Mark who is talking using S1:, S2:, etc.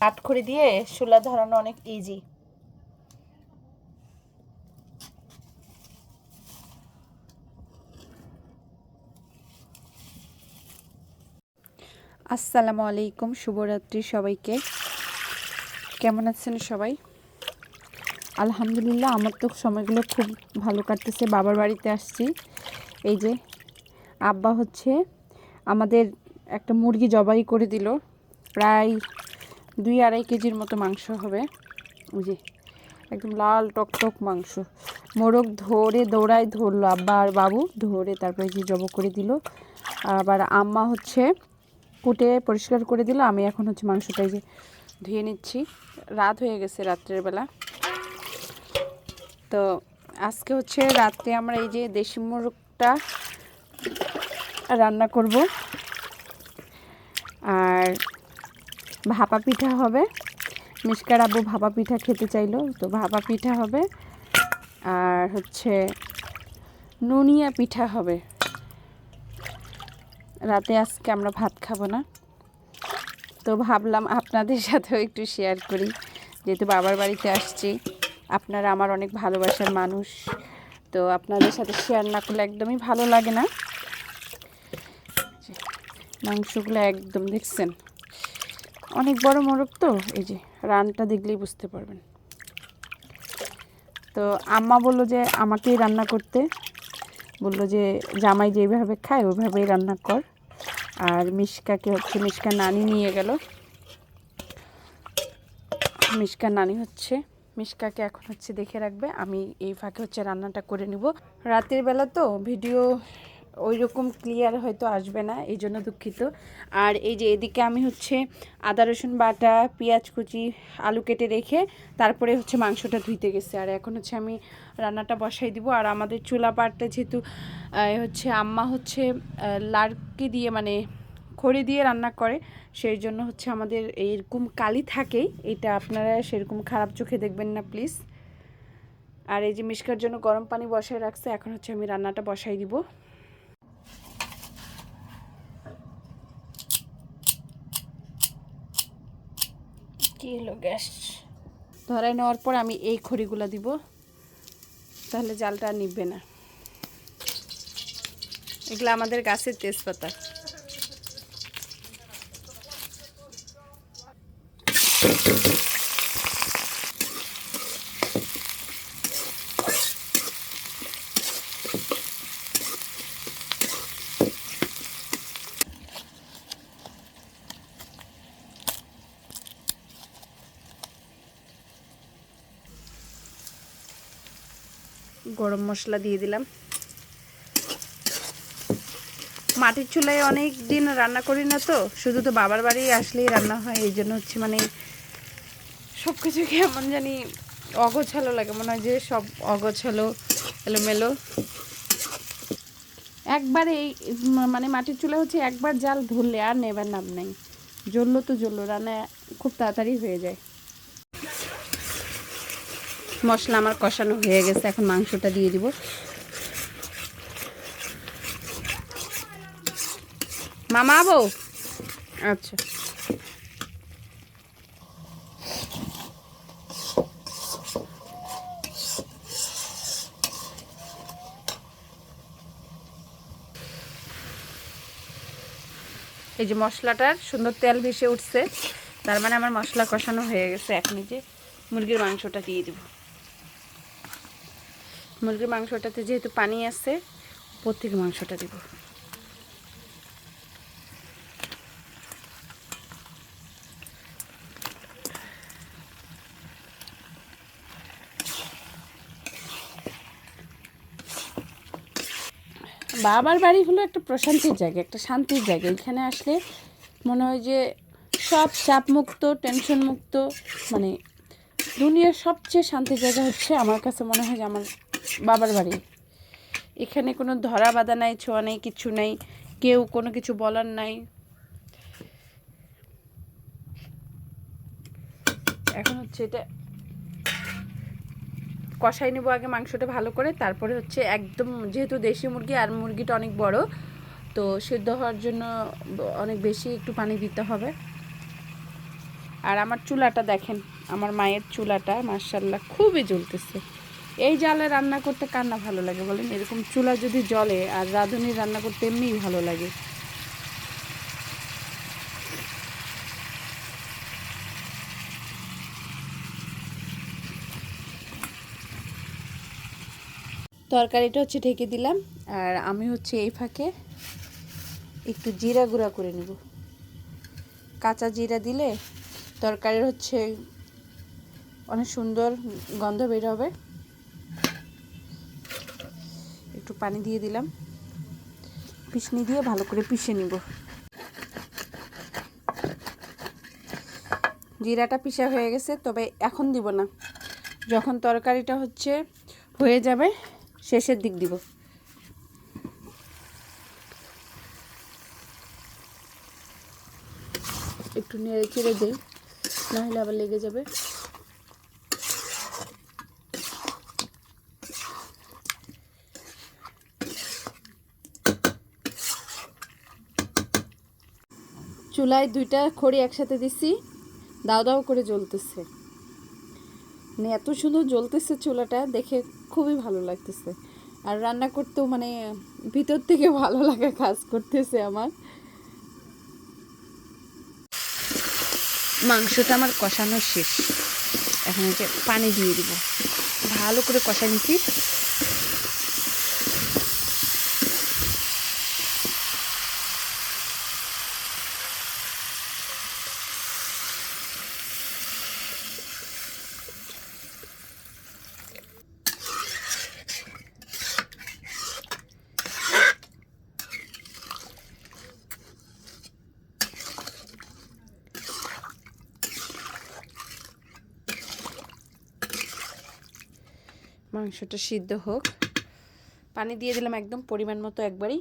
S1: কাঠখড়ি দিয়ে চুলা ধরানো অনেক ইজি আসসালামু আলাইকুম, শুভরাত্রি সবাইকে। কেমন আছেন সবাই? আলহামদুলিল্লাহ, আমার তো সময়গুলো খুব ভালো কাটতেছে। বাবার বাড়িতে আসছি। এই যে আব্বা হচ্ছে আমাদের একটা মুরগি জবাই করে দিল। প্রায় দুই আড়াই কেজির মতো মাংস হবে। যে একদম লাল টকটক মাংস। মোরগ ধরে দৌড়ায় ধরলো আব্বা আর বাবু, ধরে তারপরে যে জব করে দিল। আবার আম্মা হচ্ছে কুটে পরিষ্কার করে দিল। আমি এখন হচ্ছে মাংসটাই যে ধুয়ে নিচ্ছি। রাত হয়ে গেছে রাত্রের বেলা। তো আজকে হচ্ছে রাত্রে আমরা এই যে দেশি মোরগটা রান্না করব। আর ভাপা পিঠা হবে। মিসকার আব্বু ভাপা পিঠা খেতে চাইলো, তো ভাপা পিঠা হবে। আর হচ্ছে নুনিয়া পিঠা হবে। রাতে আজকে আমরা ভাত খাব না। তো ভাবলাম আপনাদের সাথেও একটু শেয়ার করি। যেহেতু বাবার বাড়িতে আসছি, আপনারা আমার অনেক ভালোবাসার মানুষ। তো আপনাদের সাথে শেয়ার না করলে একদমই ভালো লাগে না। মাংসগুলো একদম দেখছেন। অনেক বড় মোরগ তো? এই যে, রানটা দেখলেই বুঝতে পারবেন। তো আম্মা বলল যে, আমাকেই রান্না করতে। বলল যে, জামাই যেভাবে খায়, ওইভাবেই রান্না কর। আর মিশকাকে হচ্ছে মিশকা নানি নিয়ে গেল। মিশকা নানি হচ্ছে, মিশকাকে এখন হচ্ছে দেখে রাখবে। আমি এই ফাঁকে হচ্ছে রান্নাটা করে নিব। রাতের বেলা তো ভিডিও ওই রকম ক্লিয়ার হয়তো আসবে না, এই জন্য দুঃখিত। আর এই যে এদিকে আমি হচ্ছে আদা, রসুন বাটা, পেঁয়াজ কুচি, আলু কেটে রেখে তারপরে হচ্ছে মাংসটা ধুইতে গেছে। আর এখন হচ্ছে আমি রান্নাটা বসাই দিব। আর আমাদের চুলা পাটটা যেহেতু হচ্ছে আম্মা হচ্ছে লাড়কি দিয়ে মানে খড়ি দিয়ে রান্না করে, সেই জন্য হচ্ছে আমাদের এরকম কালি থাকেই এটা আপনারা সেরকম খারাপ চোখে দেখবেন না প্লিজ আর এই যে মিশকার জন্য গরম পানি বসায় রাখছে, এখন হচ্ছে আমি রান্নাটা বসাই দিব। কি হলো, গ্যাস? ধরাই নেওয়ার পর আমি এই খড়িগুলো দিব। তাহলে জালটা নিবে না। এগুলো আমাদের গাছের তেজপাতা। গরম মশলা দিয়ে দিলাম। মাটির চুলায় অনেক দিন রান্না করি না তো, শুধু তো বাবার বাড়ি আসলেই রান্না হয়, এই জন্য হচ্ছে মানে সব কিছু কেমন জানি অগোছালো লাগে, মনে হয় যে সব অগোছালো, এলোমেলো। একবার এই মানে মাটির চুলা হচ্ছে একবার জাল ধরলে আর নেবার নাম নেই। জ্বললো তো জ্বললো, রান্না খুব তাড়াতাড়ি হয়ে যায়। মশলা আমার কষানো হয়ে গেছে, এখন মাংসটা দিয়ে দিব। মামা আবো আচ্ছা। এই যে মশলাটার সুন্দর তেল ভেসে উঠছে, তার মানে আমার মশলা কষানো হয়ে গেছে, এখন যে মুরগির মাংসটা দিয়ে দেব। মুরগির মাংসটাতে যেহেতু পানি আছে উপর থেকে মাংসটা দেব। বাবার বাড়ি হলো একটা প্রশান্তির জায়গা, একটা শান্তির জায়গা। এখানে আসলে মনে হয় যে সব চাপ মুক্ত টেনশন মুক্ত মানে দুনিয়ার সবচেয়ে শান্তির জায়গা হচ্ছে আমার কাছে মনে হয় যে আমার বাবার বাড়ি। এখানে কোনো ধরা বাঁধা নাই, ছোঁয়া নেই, কিছু নেই, কেউ কোনো কিছু বলার নাই। এখন হচ্ছে এটা কষাই নেব আগে মাংসটা ভালো করে, তারপরে হচ্ছে একদম যেহেতু দেশি মুরগি আর মুরগিটা অনেক বড়, তো সেদ্ধ হওয়ার জন্য অনেক বেশি একটু পানি দিতে হবে। আর আমার চুলাটা দেখেন, আমার মায়ের চুলাটা মার্শাল্লাহ খুবই জ্বলতেছে। এই জালে রান্না করতে কার না ভালো লাগে বলেন? এরকম চুলা যদি জ্বলে আর রাঁধুনি রান্না করতে এমনিই ভালো লাগে। তরকারিটা হচ্ছে ঢেকে দিলাম, আর আমি হচ্ছে এই ফাঁকে একটু জিরা গুঁড়া করে নেব। কাঁচা জিরা দিলে তরকারির হচ্ছে অনেক সুন্দর গন্ধ বের হবে। একটু পানি দিয়ে দিলাম। পিষনি দিয়ে ভালো করে পিষে নিব। জিরাটা পিষা হয়ে গেছে, তবে এখন দিব না। যখন তরকারিটা হচ্ছে, হয়ে যাবে, শেষের দিক দিব। একটু নেড়ে চেড়ে দিই, নাহলে আবার লেগে যাবে। চুলায় দুইটা খড়ি একসাথে দিছি, দাও দাও করে জ্বলতেছে। মানে এত সুন্দর জ্বলতেছে চুলাটা, দেখে খুবই ভালো লাগতেছে। আর রান্না করতেও মানে ভিতর থেকে ভালো লাগা কাজ করতেছে আমার। মাংসটা আমার কষানো শেষ। এখন পানি দিয়ে দিব। ভালো করে কষা নিচ্ছি। মাংসটা সিদ্ধ হোক। পানি দিয়ে দিলাম একদম পরিমাণ মতো একবারই।